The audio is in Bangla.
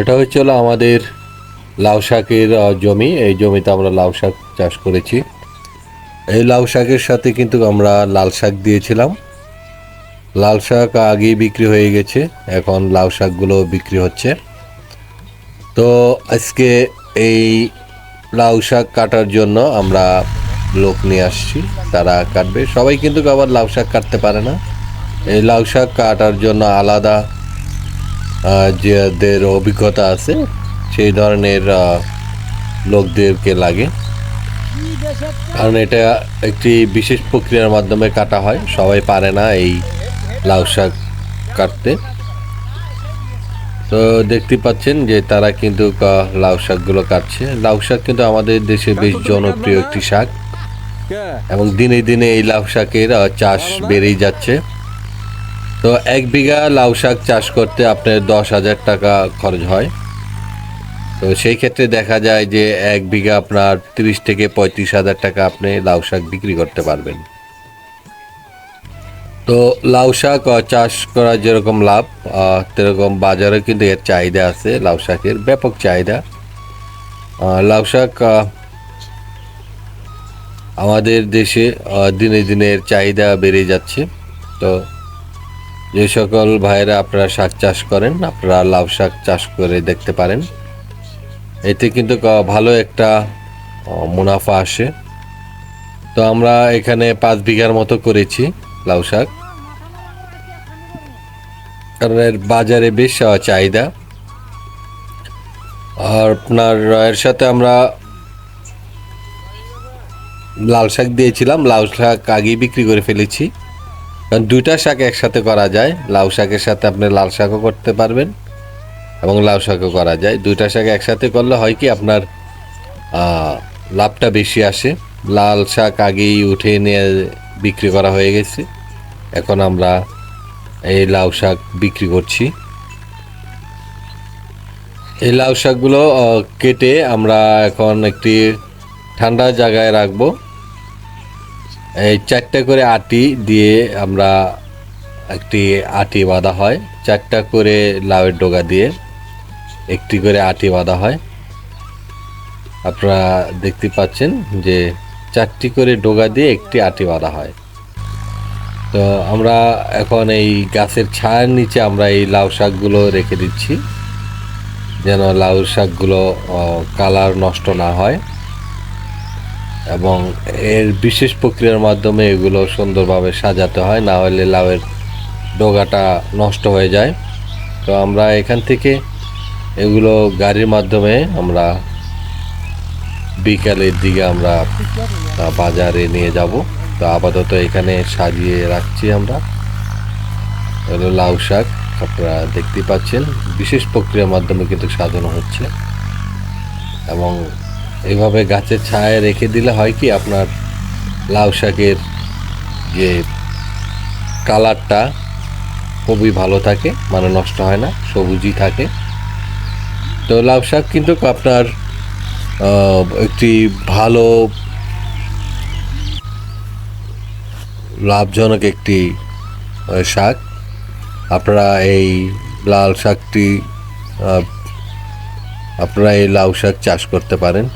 এটা হচ্ছে হলো আমাদের লাউ শাকের জমি। এই জমিতে আমরা লাউ শাক চাষ করেছি। এই লাউ শাকের সাথে কিন্তু আমরা লাল শাক দিয়েছিলাম। লাল শাক আগেই বিক্রি হয়ে গেছে। এখন লাউ শাকগুলো বিক্রি হচ্ছে। তো আজকে এই লাউ শাক কাটার জন্য আমরা লোক নিয়ে আসছি। তারা কাটবে। সবাই কিন্তু আবার লাউ শাক কাটতে পারে না। এই লাউ শাক কাটার জন্য আলাদা যাদের অভিজ্ঞতা আছে, সেই ধরনের লোকদেরকে লাগে। কারণ এটা একটি বিশেষ প্রক্রিয়ার মাধ্যমে কাটা হয়। সবাই পারে না এই লাউ শাক কাটতে। তো দেখতে পাচ্ছেন যে তারা কিন্তু লাউ শাকগুলো কাটছে। লাউ শাক কিন্তু আমাদের দেশে বেশ জনপ্রিয় একটি শাক। এবং দিনে দিনে এই লাউ শাকের চাষ বেড়েই যাচ্ছে। তো এক বিঘা লাউ শাক চাষ করতে আপনার দশ হাজার টাকা খরচ হয়। তো সেই ক্ষেত্রে দেখা যায় যে এক বিঘা আপনার তিরিশ থেকে পঁয়ত্রিশ হাজার টাকা আপনি লাউ শাক বিক্রি করতে পারবেন। তো লাউ শাক চাষ করা যেরকম লাভ সেরকম বাজারে কিন্তু এর চাহিদা আছে, লাউ শাকের ব্যাপক চাহিদা। লাউ শাক আমাদের দেশে দিনে দিনে এর চাহিদা বেড়ে যাচ্ছে। তো যে সকল ভাইয়েরা আপনারা শাক চাষ করেন, আপনারা লাউ শাক চাষ করে দেখতে পারেন। এতে কিন্তু ভালো একটা মুনাফা আসে। তো আমরা এখানে পাঁচ বিঘার মতো করেছি লাউ শাক। কারণ এর বাজারে বেশ চাহিদা। আর আপনার, এর সাথে আমরা লাল শাক দিয়েছিলাম, লাউ শাক আগেই বিক্রি করে ফেলেছি। কারণ দুইটা শাক একসাথে করা যায়। লাউ শাকের সাথে আপনি লাল শাকও করতে পারবেন এবং লাউ শাকও করা যায়। দুইটা শাক একসাথে করলে হয় কি আপনার লাভটা বেশি আসে। লাল শাক আগেই উঠে নিয়ে বিক্রি করা হয়ে গেছে। এখন আমরা এই লাউ শাক বিক্রি করছি। এই লাউ শাকগুলো কেটে আমরা এখন একটি ঠান্ডা জায়গায় রাখব। এই চারটে করে আটি দিয়ে আমরা একটি আটি বাঁধা হয়। চারটা করে লাউয়ের ডোগা দিয়ে একটি করে আটি বাঁধা হয়। আপনারা দেখতে পাচ্ছেন যে চারটি করে ডোগা দিয়ে একটি আটি বাঁধা হয়। তো আমরা এখন এই গাছের ছায়ার নিচে আমরা এই লাউ শাকগুলো রেখে দিচ্ছি, যেন লাউ শাকগুলো কালার নষ্ট না হয়। এবং এর বিশেষ প্রক্রিয়ার মাধ্যমে এগুলো সুন্দরভাবে সাজাতে হয়, না হলে লাউয়ের ডোগাটা নষ্ট হয়ে যায়। তো আমরা এখান থেকে এগুলো গাড়ির মাধ্যমে আমরা বিকালের দিকে আমরা বাজারে নিয়ে যাব। তো আপাতত এখানে সাজিয়ে রাখছি আমরা। হলো লাউ শাক, আপনারা দেখতে পাচ্ছেন। বিশেষ প্রক্রিয়ার মাধ্যমে কিন্তু সাজানো হচ্ছে। এবং এইভাবে গাছের ছায়ায় রেখে দিলে হয় কি আপনার লাউ শাকের যে কালারটা, খুবই ভালো থাকে মানে নষ্ট হয় না, সবুজই থাকে। তো লাউ শাক কিন্তু আপনার একটি ভালো, লাভজনক একটি শাক। আপনারা এই লাল শাকটি আপনারা এই লাউ শাক চাষ করতে পারেন।